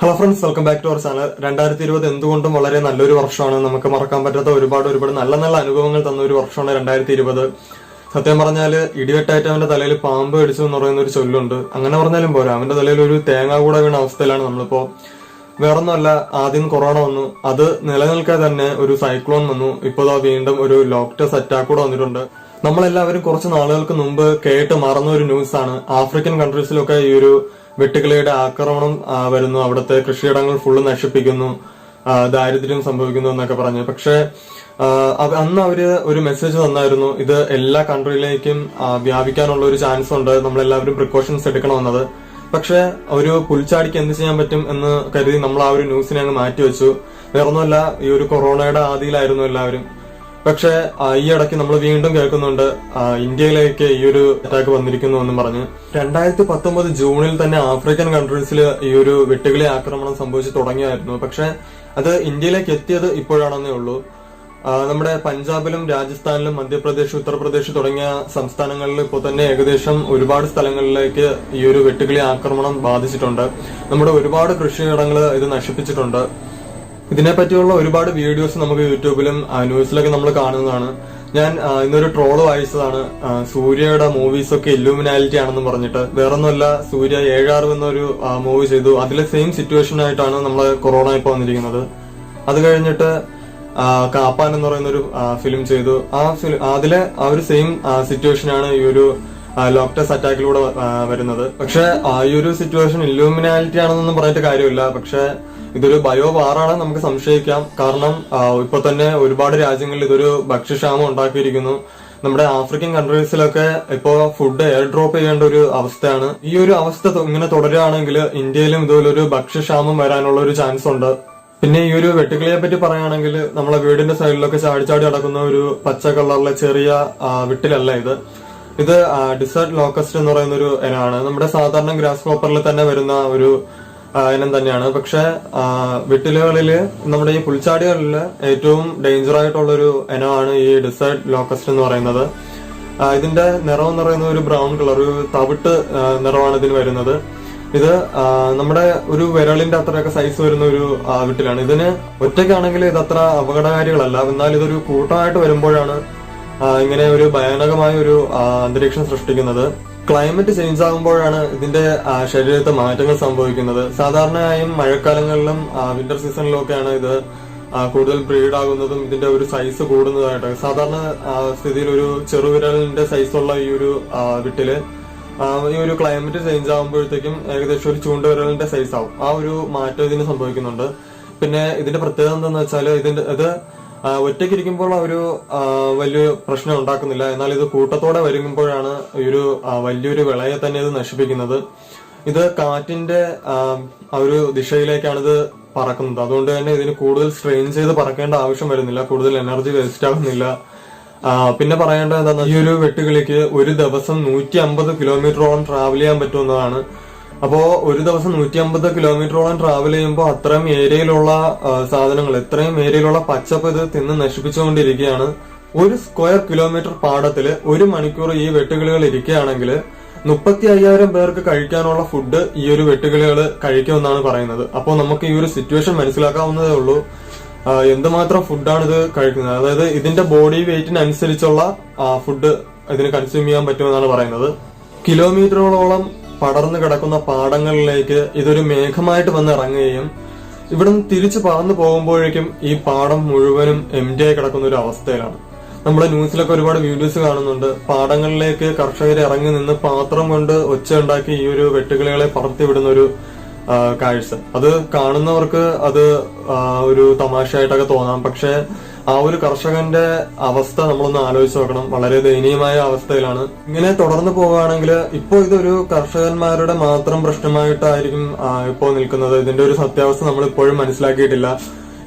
Hello friends welcome back to our channel രണ്ടായിരത്തി ഇരുപത് എന്തുകൊണ്ടും വളരെ നല്ലൊരു വർഷമാണ്. നമുക്ക് മറക്കാൻ പറ്റാത്ത ഒരുപാട് ഒരുപാട് നല്ല നല്ല അനുഭവങ്ങൾ തന്ന ഒരു വർഷമാണ് രണ്ടായിരത്തി ഇരുപത്. സത്യം പറഞ്ഞാൽ ഇടിവെട്ടായിട്ട് അവന്റെ തലയിൽ പാമ്പ് കടിച്ചു എന്ന് പറയുന്ന ഒരു ചൊല്ലുണ്ട്. അങ്ങനെ പറഞ്ഞാലും പോരാ. അവന്റെ തലയിൽ ഒരു തേങ്ങ കൂടെ വീണ അവസ്ഥയിലാണ് നമ്മളിപ്പോ. വേറൊന്നുമല്ല ആദ്യം കൊറോണ വന്നു. അത് നിലനിൽക്കാതെ തന്നെ ഒരു സൈക്ലോൺ വന്നു. ഇപ്പോൾ വീണ്ടും ഒരു ലോക്ടസ് അറ്റാക്ക് കൂടെ വന്നിട്ടുണ്ട്. നമ്മളെല്ലാവരും കുറച്ച് നാളുകൾക്ക് മുമ്പ് കേട്ട് മറന്ന ഒരു ന്യൂസ് ആണ്. ആഫ്രിക്കൻ കൺട്രീസിലൊക്കെ ഈ ഒരു വെട്ടുകിളിയുടെ ആക്രമണം വരുന്നു. അവിടുത്തെ കൃഷിയിടങ്ങൾ ഫുള്ള് നശിപ്പിക്കുന്നു. ദാരിദ്ര്യം സംഭവിക്കുന്നു എന്നൊക്കെ പറഞ്ഞു. പക്ഷേ അന്ന് അവർ ഒരു മെസ്സേജ് തന്നായിരുന്നു. ഇത് എല്ലാ കൺട്രിയിലേക്കും വ്യാപിക്കാനുള്ള ഒരു ചാൻസ് ഉണ്ട്. നമ്മളെല്ലാവരും പ്രിക്കോഷൻസ് എടുക്കണമെന്നത്. പക്ഷെ ഒരു പുൽച്ചാടിക്ക് എന്ത് ചെയ്യാൻ പറ്റും എന്ന് കരുതി നമ്മൾ ആ ഒരു ന്യൂസിനെ അങ്ങ് മാറ്റിവെച്ചു. വേറൊന്നുമല്ല ഈ ഒരു കൊറോണയുടെ ആദിയിലായിരുന്നു എല്ലാവരും. പക്ഷെ ഈ ഇടയ്ക്ക് നമ്മൾ വീണ്ടും കേൾക്കുന്നുണ്ട് ഇന്ത്യയിലേക്ക് ഈ ഒരു അറ്റാക്ക് വന്നിരിക്കുന്നു എന്ന് പറഞ്ഞ്. രണ്ടായിരത്തി പത്തൊമ്പത് ജൂണിൽ തന്നെ ആഫ്രിക്കൻ കൺട്രീസിൽ ഈ ഒരു വെട്ടുകിളി ആക്രമണം സംഭവിച്ചു തുടങ്ങിയായിരുന്നു. പക്ഷെ അത് ഇന്ത്യയിലേക്ക് എത്തിയത് ഇപ്പോഴാണെന്നേ ഉള്ളൂ. നമ്മുടെ പഞ്ചാബിലും രാജസ്ഥാനിലും മധ്യപ്രദേശ് ഉത്തർപ്രദേശ് തുടങ്ങിയ സംസ്ഥാനങ്ങളിൽ ഇപ്പോൾ തന്നെ ഏകദേശം ഒരുപാട് സ്ഥലങ്ങളിലേക്ക് ഈ ഒരു വെട്ടുകിളി ആക്രമണം ബാധിച്ചിട്ടുണ്ട്. നമ്മുടെ ഒരുപാട് കൃഷിയിടങ്ങൾ ഇത് നശിപ്പിച്ചിട്ടുണ്ട്. ഇതിനെപ്പറ്റിയുള്ള ഒരുപാട് വീഡിയോസ് നമുക്ക് യൂട്യൂബിലും ന്യൂസിലൊക്കെ നമ്മൾ കാണുന്നതാണ്. ഞാൻ ഇന്നൊരു ട്രോൾ വായിച്ചതാണ്. സൂര്യയുടെ മൂവീസ് ഒക്കെ ഇല്ലുമിനാലിറ്റി ആണെന്ന് പറഞ്ഞിട്ട്. വേറൊന്നുമല്ല സൂര്യ ഏഴാറ് എന്നൊരു മൂവി ചെയ്തു. അതിലെ സെയിം സിറ്റുവേഷൻ ആയിട്ടാണ് നമ്മൾ കൊറോണ ഇപ്പോൾ വന്നിരിക്കുന്നത്. അത് കഴിഞ്ഞിട്ട് കാപ്പാൻ എന്ന് പറയുന്ന ഒരു ഫിലിം ചെയ്തു. ആ ഫിലിം അതിലെ ആ ഒരു സെയിം സിറ്റുവേഷൻ ആണ് ഈ ഒരു ലോക്ടസ് അറ്റാക്കിലൂടെ വരുന്നത്. പക്ഷെ ആ ഒരു സിറ്റുവേഷൻ ഇല്ലുമിനാലിറ്റി ആണെന്നൊന്നും പറഞ്ഞിട്ട് കാര്യമില്ല. പക്ഷെ ഇതൊരു ബയോ വാറാണ് നമുക്ക് സംശയിക്കാം. കാരണം ഇപ്പൊ തന്നെ ഒരുപാട് രാജ്യങ്ങളിൽ ഇതൊരു ഭക്ഷ്യക്ഷാമം ഉണ്ടാക്കിയിരിക്കുന്നു. നമ്മുടെ ആഫ്രിക്കൻ കൺട്രീസിലൊക്കെ ഇപ്പോ ഫുഡ് എയർ ഡ്രോപ്പ് ചെയ്യേണ്ട ഒരു അവസ്ഥയാണ്. ഈ ഒരു അവസ്ഥ ഇങ്ങനെ തുടരുകയാണെങ്കിൽ ഇന്ത്യയിലും ഇതുപോലൊരു ഭക്ഷ്യക്ഷാമം വരാനുള്ള ഒരു ചാൻസ് ഉണ്ട്. പിന്നെ ഈ ഒരു വെട്ടുകിളിയെ പറ്റി പറയുകയാണെങ്കിൽ നമ്മളെ വീടിന്റെ സൈഡിലൊക്കെ ചാടി ചാടി നടക്കുന്ന ഒരു പച്ച കളറിലെ ചെറിയ വിട്ടിലല്ല ഇത്. ഇത് ഡിസേർട്ട് ലോക്കസ്റ്റ് എന്ന് പറയുന്ന ഒരു ഇനമാണ്. നമ്മുടെ സാധാരണ ഗ്രാസ് ക്രോപ്പറിൽ തന്നെ വരുന്ന ഒരു ഇനം തന്നെയാണ്. പക്ഷെ വിട്ടിലുകളിൽ നമ്മുടെ ഈ പുൽച്ചാടികളിൽ ഏറ്റവും ഡേഞ്ചർ ആയിട്ടുള്ള ഒരു ഇനമാണ് ഈ ഡിസൈഡ് ലോക്കസ്റ്റ് എന്ന് പറയുന്നത്. ഇതിന്റെ നിറം എന്ന് പറയുന്നത് ഒരു ബ്രൗൺ കളർ ഒരു തവിട്ട് നിറമാണ് ഇതിന് വരുന്നത്. ഇത് നമ്മുടെ ഒരു വിരളിന്റെ അത്രയൊക്കെ സൈസ് വരുന്ന ഒരു വിട്ടിലാണ്. ഇതിന് ഒറ്റയ്ക്കാണെങ്കിൽ ഇത് അത്ര അപകടകാരികളല്ല. എന്നാൽ ഇതൊരു കൂട്ടമായിട്ട് വരുമ്പോഴാണ് ഇങ്ങനെ ഒരു ഭയാനകമായ ഒരു അന്തരീക്ഷം സൃഷ്ടിക്കുന്നത്. ക്ലൈമറ്റ് ചേഞ്ച് ആകുമ്പോഴാണ് ഇതിന്റെ ശരീരത്തെ മാറ്റങ്ങൾ സംഭവിക്കുന്നത്. സാധാരണയായും മഴക്കാലങ്ങളിലും വിന്റർ സീസണിലൊക്കെയാണ് ഇത് കൂടുതൽ ബ്രീഡ് ആകുന്നതും ഇതിന്റെ ഒരു സൈസ് കൂടുന്നതായിട്ട്. സാധാരണ സ്ഥിതിയിൽ ഒരു ചെറുവിരലിന്റെ സൈസുള്ള ഈ ഒരു വിട്ടിൽ ഈ ഒരു ക്ലൈമറ്റ് ചേഞ്ച് ആകുമ്പോഴത്തേക്കും ഏകദേശം ഒരു ചൂണ്ടുവിരലിന്റെ സൈസ് ആവും. ആ ഒരു മാറ്റം ഇതിന് സംഭവിക്കുന്നുണ്ട്. പിന്നെ ഇതിന്റെ പ്രത്യേകത എന്താണെന്ന് വെച്ചാൽ ഇതിന്റെ ഇത് ഒറ്റയ്ക്കിരിക്കുമ്പോൾ ഒരു വലിയ പ്രശ്നം ഉണ്ടാക്കുന്നില്ല. എന്നാൽ ഇത് കൂട്ടത്തോടെ വരുമ്പോഴാണ് ഈ ഒരു വലിയൊരു വിളയെ തന്നെ ഇത് നശിപ്പിക്കുന്നത്. ഇത് കാറ്റിന്റെ ഒരു ദിശയിലേക്കാണ് ഇത് പറക്കുന്നത്. അതുകൊണ്ട് തന്നെ ഇതിന് കൂടുതൽ സ്ട്രെയിൻ ചെയ്ത് പറക്കേണ്ട ആവശ്യം വരുന്നില്ല. കൂടുതൽ എനർജി വേസ്റ്റ് ആകുന്നില്ല പിന്നെ പറയേണ്ടത് എന്താണെന്ന് ഈ ഒരു വെട്ടുകിളിക്ക് ഒരു ദിവസം നൂറ്റി അമ്പത് കിലോമീറ്ററോളം ട്രാവൽ ചെയ്യാൻ പറ്റുന്നതാണ് അപ്പോ ഒരു ദിവസം നൂറ്റി അമ്പത് കിലോമീറ്ററോളം ട്രാവൽ ചെയ്യുമ്പോൾ അത്രയും ഏരിയയിലുള്ള സാധനങ്ങൾ ഇത്രയും ഏരിയയിലുള്ള പച്ചപ്പ് ഇത് തിന്ന് നശിപ്പിച്ചുകൊണ്ടിരിക്കുകയാണ്. ഒരു സ്ക്വയർ കിലോമീറ്റർ പാടത്തിൽ ഒരു മണിക്കൂർ ഈ വെട്ടുകിളികൾ ഇരിക്കുകയാണെങ്കിൽ മുപ്പത്തി അയ്യായിരം പേർക്ക് കഴിക്കാനുള്ള ഫുഡ് ഈ ഒരു വെട്ടുകിളികൾ കഴിക്കുമെന്നാണ് പറയുന്നത്. അപ്പോൾ നമുക്ക് ഈ ഒരു സിറ്റുവേഷൻ മനസ്സിലാക്കാവുന്നതേ ഉള്ളൂ. എന്തുമാത്രം ഫുഡാണ് ഇത് കഴിക്കുന്നത്? അതായത് ഇതിന്റെ ബോഡി വെയിറ്റിനനുസരിച്ചുള്ള ഫുഡ് ഇതിന് കൺസ്യൂം ചെയ്യാൻ പറ്റുമെന്നാണ് പറയുന്നത്. കിലോമീറ്ററുകളോളം പടർന്നു കിടക്കുന്ന പാടങ്ങളിലേക്ക് ഇതൊരു മേഘമായിട്ട് വന്ന് ഇറങ്ങുകയും ഇവിടുന്ന് തിരിച്ചു പറന്നു പോകുമ്പോഴേക്കും ഈ പാടം മുഴുവനും എം ഡി ആയി കിടക്കുന്ന ഒരു അവസ്ഥയിലാണ്. നമ്മുടെ ന്യൂസിലൊക്കെ ഒരുപാട് വീഡിയോസ് കാണുന്നുണ്ട്. പാടങ്ങളിലേക്ക് കർഷകർ ഇറങ്ങി നിന്ന് പാത്രം കൊണ്ട് ഒച്ച ഉണ്ടാക്കി ഈ ഒരു വെട്ടുകിളികളെ പറത്തി വിടുന്ന ഒരു കാഴ്ച. അത് കാണുന്നവർക്ക് അത് ഒരു തമാശയായിട്ടൊക്കെ തോന്നാം. പക്ഷെ ആ ഒരു കർഷകന്റെ അവസ്ഥ നമ്മളൊന്ന് ആലോചിച്ച് നോക്കണം. വളരെ ദയനീയമായ അവസ്ഥയിലാണ്. ഇങ്ങനെ തുടർന്ന് പോവുകയാണെങ്കിൽ ഇപ്പോ ഇതൊരു കർഷകന്മാരുടെ മാത്രം പ്രശ്നമായിട്ടായിരിക്കും ഇപ്പോ നിൽക്കുന്നത്. ഇതിന്റെ ഒരു സത്യാവസ്ഥ നമ്മൾ ഇപ്പോഴും മനസ്സിലാക്കിയിട്ടില്ല.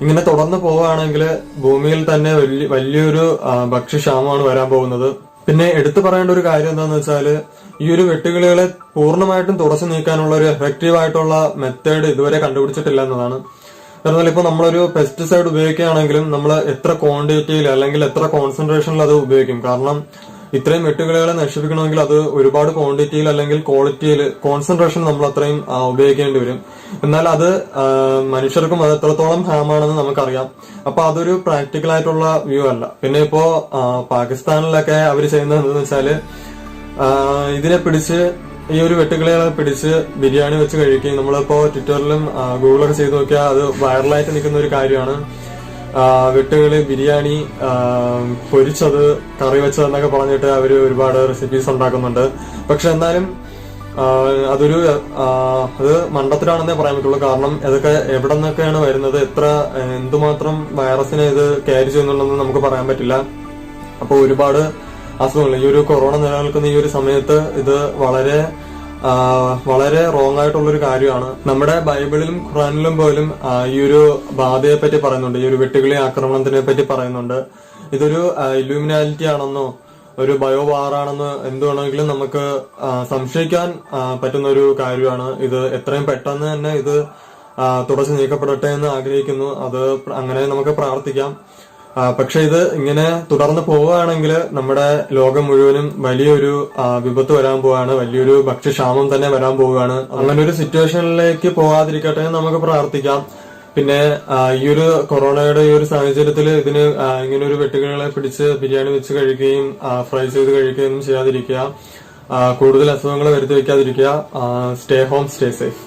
ഇങ്ങനെ തുടർന്ന് പോവുകയാണെങ്കിൽ ഭൂമിയിൽ തന്നെ വലിയ വലിയൊരു ഭക്ഷ്യക്ഷാമമാണ് വരാൻ പോകുന്നത്. പിന്നെ എടുത്തു പറയേണ്ട ഒരു കാര്യം എന്താണെന്ന് വെച്ചാൽ ഈ ഒരു വെട്ടുകിളികളെ പൂർണമായിട്ടും തുടച്ചു നീക്കാനുള്ള ഒരു എഫക്റ്റീവ് ആയിട്ടുള്ള മെത്തേഡ് ഇതുവരെ കണ്ടുപിടിച്ചിട്ടില്ല എന്നതാണ്. എന്നാൽ ഇപ്പൊ നമ്മളൊരു പെസ്റ്റിസൈഡ് ഉപയോഗിക്കുകയാണെങ്കിലും നമ്മൾ എത്ര ക്വാണ്ടിറ്റിയിൽ അല്ലെങ്കിൽ എത്ര കോൺസെൻട്രേഷനിൽ അത് ഉപയോഗിക്കും? കാരണം ഇത്രയും വെട്ടുകിളികളെ നശിപ്പിക്കണമെങ്കിൽ അത് ഒരുപാട് ക്വാണ്ടിറ്റിയിൽ അല്ലെങ്കിൽ ക്വാളിറ്റിയിൽ കോൺസെൻട്രേഷൻ നമ്മൾ അത്രയും ഉപയോഗിക്കേണ്ടി വരും. എന്നാൽ അത് മനുഷ്യർക്കും അത് എത്രത്തോളം ഹാമാണെന്ന് നമുക്കറിയാം. അപ്പൊ അതൊരു പ്രാക്ടിക്കൽ ആയിട്ടുള്ള വ്യൂ അല്ല. പിന്നെ ഇപ്പോ പാകിസ്ഥാനിലൊക്കെ അവർ ചെയ്യുന്നത് എന്താണെന്ന് വെച്ചാൽ ഇതിനെ പിടിച്ച് ഈ ഒരു വെട്ടുകിളികളെ പിടിച്ച് ബിരിയാണി വെച്ച് കഴിക്കുകയും നമ്മളിപ്പോ ട്വിറ്ററിലും ഗൂഗിളൊക്കെ ചെയ്ത് നോക്കിയാൽ അത് വൈറലായിട്ട് നിൽക്കുന്ന ഒരു കാര്യമാണ്. വെട്ടുകളി ബിരിയാണി പൊരിച്ചത് കറി വെച്ചത് എന്നൊക്കെ പറഞ്ഞിട്ട് അവർ ഒരുപാട് റെസിപ്പീസ് ഉണ്ടാക്കുന്നുണ്ട്. പക്ഷെ എന്നാലും അതൊരു അത് മണ്ടത്തിലാണെന്നേ പറയാൻ പറ്റുള്ളൂ. കാരണം ഇതൊക്കെ എവിടെ നിന്നൊക്കെയാണ് വരുന്നത്? എത്ര എന്തുമാത്രം വൈറസിനെ ഇത് ക്യാരി ചെയ്യുന്നുണ്ടെന്ന് നമുക്ക് പറയാൻ പറ്റില്ല. അപ്പോൾ ഒരുപാട് അസുഖങ്ങൾ ഈ ഒരു കൊറോണ നിലനിൽക്കുന്ന ഈ ഒരു സമയത്ത് ഇത് വളരെ വളരെ റോങ് ആയിട്ടുള്ള ഒരു കാര്യമാണ്. നമ്മുടെ ബൈബിളിലും ഖുറാനിലും പോലും ഈ ഒരു ബാധയെ പറ്റി പറയുന്നുണ്ട്. ഈ ഒരു വെട്ടുകിളി ആക്രമണത്തിനെ പറ്റി പറയുന്നുണ്ട്. ഇതൊരു ഇലൂമിനാലിറ്റി ആണെന്നോ ഒരു ബയോ വാറാണെന്ന് ആണെന്നോ എന്തുവാണെങ്കിലും നമുക്ക് സംശയിക്കാൻ പറ്റുന്ന ഒരു കാര്യമാണ്. ഇത് എത്രയും പെട്ടെന്ന് തന്നെ ഇത് തുടച്ചു നീക്കപ്പെടട്ടെ എന്ന് ആഗ്രഹിക്കുന്നു. അത് അങ്ങനെ നമുക്ക് പ്രാർത്ഥിക്കാം. പക്ഷെ ഇത് ഇങ്ങനെ തുടർന്ന് പോവുകയാണെങ്കിൽ നമ്മുടെ ലോകം മുഴുവനും വലിയൊരു വിപത്ത് വരാൻ പോവാണ് വലിയൊരു ഭക്ഷ്യക്ഷാമം തന്നെ വരാൻ പോവുകയാണ്. അങ്ങനെ ഒരു സിറ്റുവേഷനിലേക്ക് പോകാതിരിക്കട്ടെ നമുക്ക് പ്രാർത്ഥിക്കാം. പിന്നെ ഈ ഒരു കൊറോണയുടെ ഈ ഒരു സാഹചര്യത്തിൽ ഇതിന് ഇങ്ങനെ ഒരു വെട്ടുകളെ പിടിച്ച് ബിരിയാണി വെച്ച് കഴിക്കുകയും ഫ്രൈ ചെയ്ത് കഴിക്കുകയും ചെയ്യാതിരിക്കുക. കൂടുതൽ അസുഖങ്ങൾ വരുത്തി വെക്കാതിരിക്കുക സ്റ്റേ ഹോം സ്റ്റേ സേഫ്